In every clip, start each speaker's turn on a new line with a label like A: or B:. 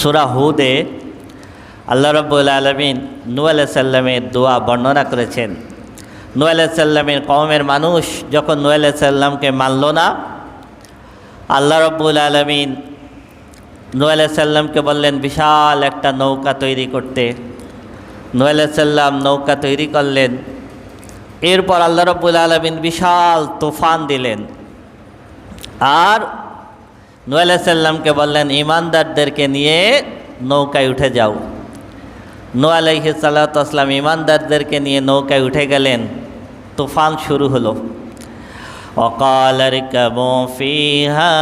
A: সুরা হুদে আল্লাহ রব্বুল আলমিন নু সাল্লামের দোয়া বর্ণনা করেছেন। নু সাল্লামের কমের মানুষ যখন নু সাল্লামকে মানল না, আল্লাহ রব্বুল আলমিন নু সাল্লামকে বললেন, বিশাল একটা নৌকা তৈরি করতে। নু সাল্লাম নৌকা তৈরি করলেন। এরপর আল্লাহ রব্বুল আলমিন বিশাল তুফান দিলেন। আর নোয়াল্লা সাল্লামকে বললেন ইমানদারদেরকে নিয়ে নৌকায় উঠে যাও। নোয়ালাইহি সাল্লাতাম ইমানদারদেরকে নিয়ে নৌকায় উঠে গেলেন। তুফান শুরু হলো। অকাল ফিহা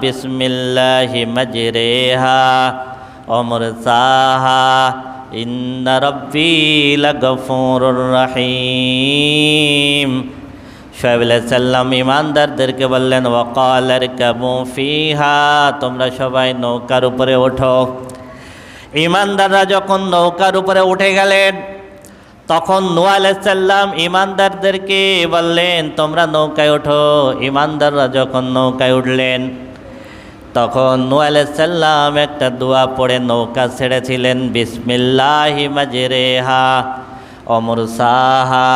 A: বিসমিল্লাহি মজরেহা অমর সাহা ইন্দারব্বি গফুর রহিম। সোহেব ইমানদারদেরকে বললেন ওকালার কাবু ফিহা তোমরা সবাই নৌকার উপরে ওঠো। ইমানদাররা যখন নৌকার উপরে উঠে গেলেন, তখন নোয়া আলাইসাল্লাম ইমানদারদেরকে বললেন, তোমরা নৌকায় ওঠো। ইমানদাররা যখন নৌকায় উঠলেন, তখন নোয়া আলাইসাল্লাম একটা দোয়া পড়ে নৌকা ছেড়েছিলেন, বিসমিল্লাহ মাজেরেহা, অমর সাহা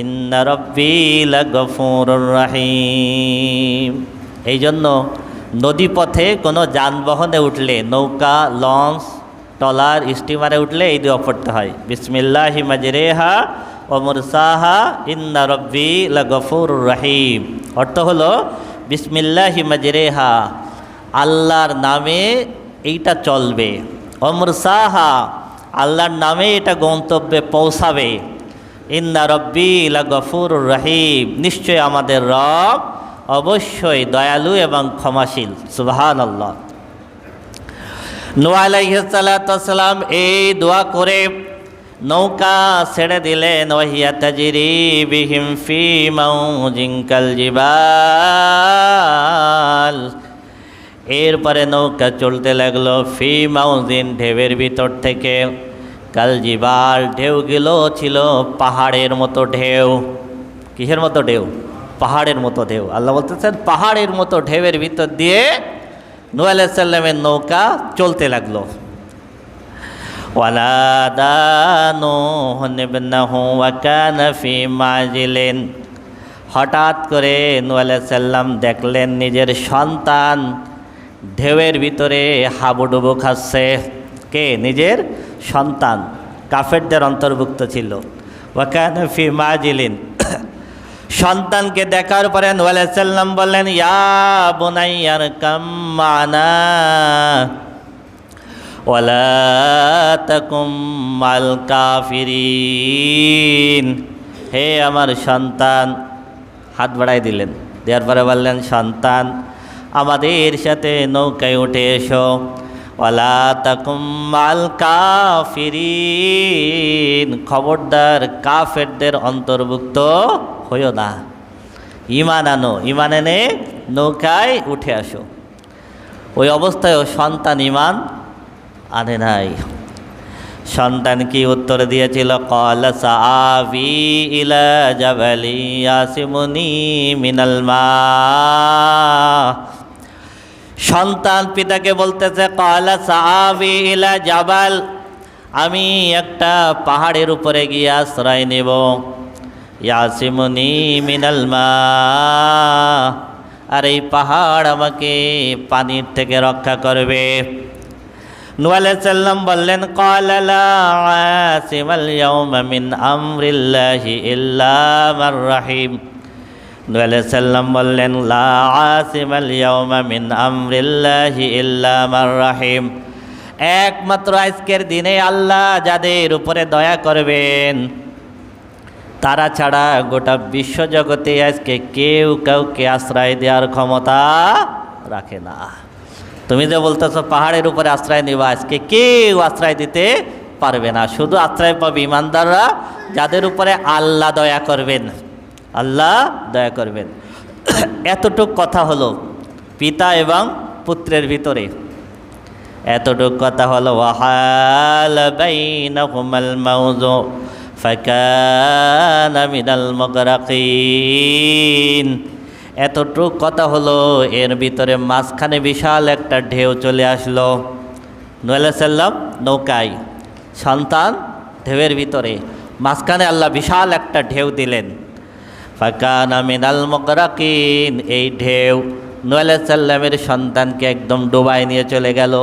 A: ইন্না রব্বি লাগফুরুর রাহিম। এই জন্য নদীপথে কোনো যানবাহনে উঠলে, নৌকা, লঞ্চ টলার স্টিমারে উঠলে এই দোয়া পড়তে হয়। বিসমিল্লাহি মাজরেহা অমর সাহা ইন্না রব্বি লাগফুর রাহিম। অর্থ হলো, বিসমিল্লাহি মাজরেহা, আল্লাহর নামে এইটা চলবে। অমর সাহা আল্লাহর নামে এটা গন্তব্যে পৌঁছাবে। ইন্না রব্বি লাগফুর রাহিম। নিশ্চয় আমাদের রব অবশ্যই দয়ালু এবং ক্ষমাশীল। সুবাহান আল্লাহ নোয়ালাইসালাম এই দোয়া করে নৌকা ছেড়ে দিলেন ওহিয়া তাজিরি বিহিম ফি জিঙ্কাল জিবাল। এরপরে নৌকা চলতে লাগল ফি মাউজিন ঢেউয়ের ভিতর থেকে। কাল জিবাল ঢেউগুলো ছিল পাহাড়ের মতো ঢেউ। কিসের মতো ঢেউ? পাহাড়ের মতো ঢেউ। আল্লাহ বলতেছেন, পাহাড়ের মতো ঢেউয়ের ভিতর দিয়ে নু আলাইসাল্লামের নৌকা চলতে লাগল। হঠাৎ করে নু আলাইসাল্লাম দেখলেন নিজের সন্তান ঢেউয়ের ভিতরে হাবুডুবু খাচ্ছে। কে? নিজের সন্তান, কাফেরদের অন্তর্ভুক্ত ছিল। ওয়াকান ফি মাজিলিন। সন্তানকে দেখার পরে সাল্লাম বললেন, ইয়া বোনাইয়ার কাম্মানা ওয়ালা মাল কাফিরিন। হে আমার সন্তান, হাত বাড়াই দিলেন। দেওয়ার পরে বললেন, সন্তান, আমাদের সাথে নৌকায় উঠে এসো। ওয়ালা তাকুম কাফিরিন। খবরদার কাফেরদের অন্তর্ভুক্ত হইও না। ইমান আনো ইমান এনে নৌকায় উঠে আসো। ওই অবস্থায় ও সন্তান ইমান আনে নাই। সন্তান কি উত্তর দিয়েছিল? কল সাবি ইলা জাবালি আসিমুনি মা। সন্তান পিতাকে বলতেছে, কলা সাহাবি ইলা জাবাল। আমি একটা পাহাড়ের উপরে গিয়ে আশ্রয় নেব। ইয়াসিমনি মিনাল মা। আর এই পাহাড় আমাকে পানির থেকে রক্ষা করবে। সাল্লাম বললেন কালাল মিন আমরিল্লাহি ইল্লা মার সাল্লাম বললেন ইল্লা রাহিম। একমাত্র আজকের দিনে আল্লাহ যাদের উপরে দয়া করবেন, তারা ছাড়া গোটা বিশ্বজগতে আজকে কেউ কাউকে আশ্রয় দেওয়ার ক্ষমতা রাখে না। তুমি যে বলতেছো পাহাড়ের উপরে আশ্রয় নেবা, আজকে কেউ আশ্রয় দিতে পারবে না। শুধু আশ্রয় পাবে ইমানদাররা, যাদের উপরে আল্লাহ দয়া করবেন। আল্লাহ দয়া করবেন। এতটুক কথা হলো পিতা এবং পুত্রের ভিতরে। এতটুক কথা হলো, ওয়াহাল এতটুক কথা হলো, এর ভিতরে মাঝখানে বিশাল একটা ঢেউ চলে আসলো। সাল্লাম নৌকায়, সন্তান ঢেউয়ের ভিতরে, মাঝখানে আল্লাহ বিশাল একটা ঢেউ দিলেন। ফাকানা মিনাল মকরাকিন এই ঢেউ নুয়াল্লাহ সাল্লামের সন্তানকে একদম ডুবাই নিয়ে চলে গেল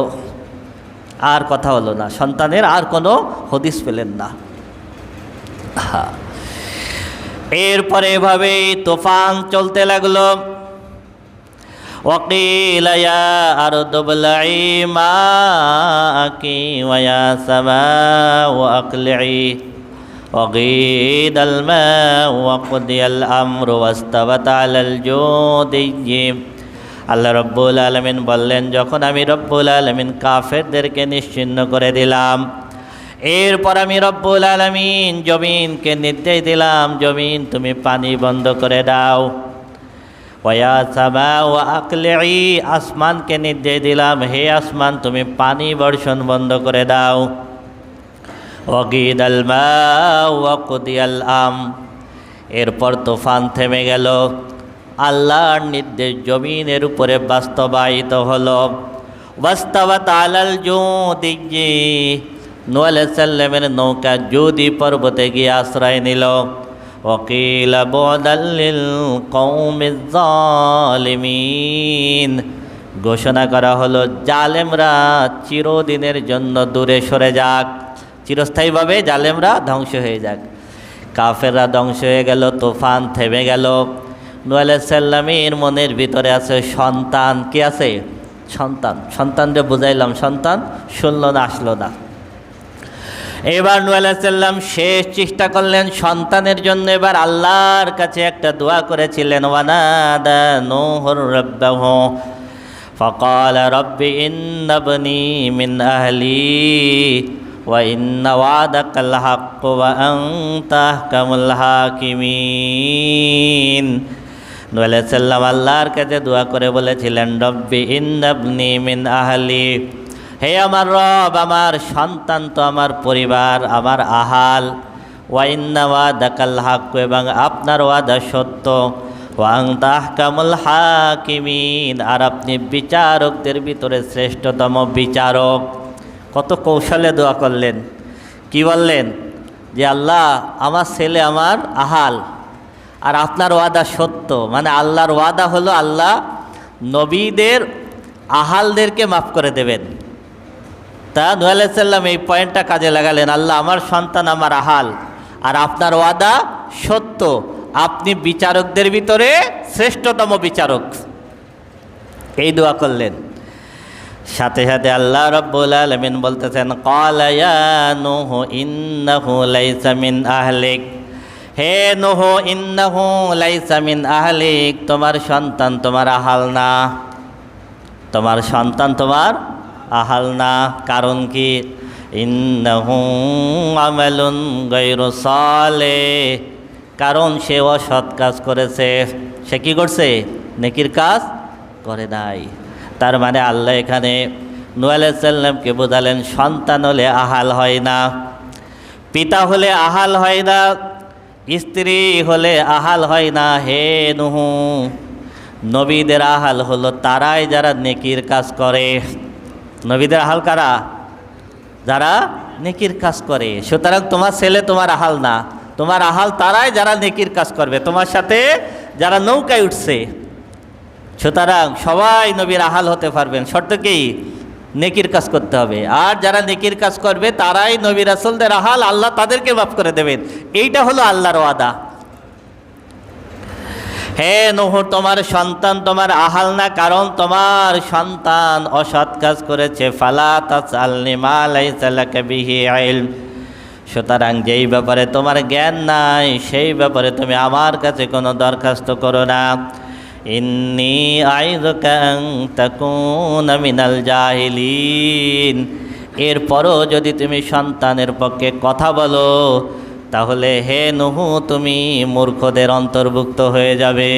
A: আর কথা হলো না সন্তানের আর কোনো হদিস পেলেন না হা। এরপরে এভাবেই তুফান চলতে লাগলো وقيل يا أرض ابلعي ماءك ويا سماء أقلعي وغيد الماء وقضي الأمر واستوت على الجودي আল্লাহ রব্বুল আলমিন বললেন যখন আমি রব্বুল আলমিন কাফেরদেরকে নিশ্চিন্ন করে দিলাম এরপর আমি রব্বুল আলমিন জমিনকে নির্দেশ দিলাম জমিন তুমি পানি বন্ধ করে দাও ওয়া সামা ও আকলেই আসমানকে নির্দেশ দিলাম হে আসমান তুমি পানি বর্ষণ বন্ধ করে দাও ওগিদ আল ওয়াকুদিয়াল আম এরপর তুফান থেমে গেল আল্লাহর নির্দেশ জমিনের উপরে বাস্তবায়িত হলো বাস্তবাত আলাল জুদিজি নোয়াল সাল্লামের নৌকা জুদি পর্বতে গিয়ে আশ্রয় নিল وقيل بعدا للقوم الظالمين ঘোষণা করা হলো জালেমরা চিরদিনের জন্য দূরে সরে যাক চিরস্থায়ীভাবে জালেমরা ধ্বংস হয়ে যাক। কাফেররা ধ্বংস হয়ে গেল, তোফান থেমে গেল। নুয়াল্লামের মনের ভিতরে আছে সন্তান। কি আছে? সন্তান। সন্তানরে বুঝাইলাম, সন্তান শুনল না, আসলো না। এবার নুয়াল্লাম শেষ চেষ্টা করলেন সন্তানের জন্য। এবার আল্লাহর কাছে একটা দোয়া করেছিলেন, ওয়ানাদা নোহর ফকাল وإن وعدك الحق وأنت أحكم الحاكمين নু আলাইসাল্লাম আল্লাহর কাছে দোয়া করে বলেছিলেন রব্বি ইন্নাবনি মিন আহলি হে আমার রব আমার সন্তান তো আমার পরিবার আমার আহাল ওয়াইন্না ওয়াদাকাল হাক এবং আপনার ওয়াদা সত্য ওয়াং তাহকামুল হাকিমিন আর আপনি বিচারকদের ভিতরে শ্রেষ্ঠতম বিচারক কত কৌশলে দোয়া করলেন। কি বললেন? যে আল্লাহ, আমার ছেলে আমার আহাল। আর আপনার ওয়াদা সত্য। মানে আল্লাহর ওয়াদা হলো আল্লাহ নবীদের আহালদেরকে মাফ করে দেবেন। তা সাল্লাম এই পয়েন্টটা কাজে লাগালেন। আল্লাহ, আমার সন্তান আমার আহাল। আর আপনার ওয়াদা সত্য। আপনি বিচারকদের ভিতরে শ্রেষ্ঠতম বিচারক। এই দোয়া করলেন। সাথে সাথে আল্লাহ রব্বুল আলমিন বলতেছেন কলায়া নুহ ইন্নাহু লাইসা মিন আহলিক। হে নুহ, ইন্নাহু লাইসা মিন আহলিক, তোমার সন্তান তোমার আহাল না। তোমার সন্তান তোমার আহাল না, কারণ কি? ইন্নাহু আমালুন গৈরু সালে কারণ সে অসৎ কাজ করেছে। সে কি করছে? নেকির কাজ করে নাই। তার মানে আল্লাহ এখানে নুয়ালামকে বোঝালেন, সন্তান হলে আহাল হয় না, পিতা হলে আহাল হয় না, স্ত্রী হলে আহাল হয় না। হে নুহু, নবীদের আহাল হলো তারাই যারা নেকির কাজ করে। নবীদের আহাল কারা? যারা নেকির কাজ করে। সুতরাং তোমার ছেলে তোমার আহাল না। তোমার আহাল তারাই যারা নেকির কাজ করবে। তোমার সাথে যারা নৌকায় উঠছে সুতরাং সবাই নবীর আহাল হতে পারবেন। শর্ত কি? নেকির কাজ করতে হবে। আর যারা নেকির কাজ করবে, তারাই নবী রাসুলদের আহাল, আল্লাহ তাদেরকে মাফ করে দেবেন। এইটা হলো আল্লাহর ওয়াদা। হে নহর তোমার সন্তান তোমার আহাল না, কারণ তোমার সন্তান অসৎ কাজ করেছে। ফালা আইল সুতরাং যেই ব্যাপারে তোমার জ্ঞান নাই, সেই ব্যাপারে তুমি আমার কাছে কোনো দরখাস্ত করো না। ইন্নি আইজকাং তাকুন মিনাল জাহিলিন এরপরও যদি তুমি সন্তানের পক্ষে কথা বলো, তাহলে হে নুহু, তুমি মূর্খদের অন্তর্ভুক্ত হয়ে যাবে।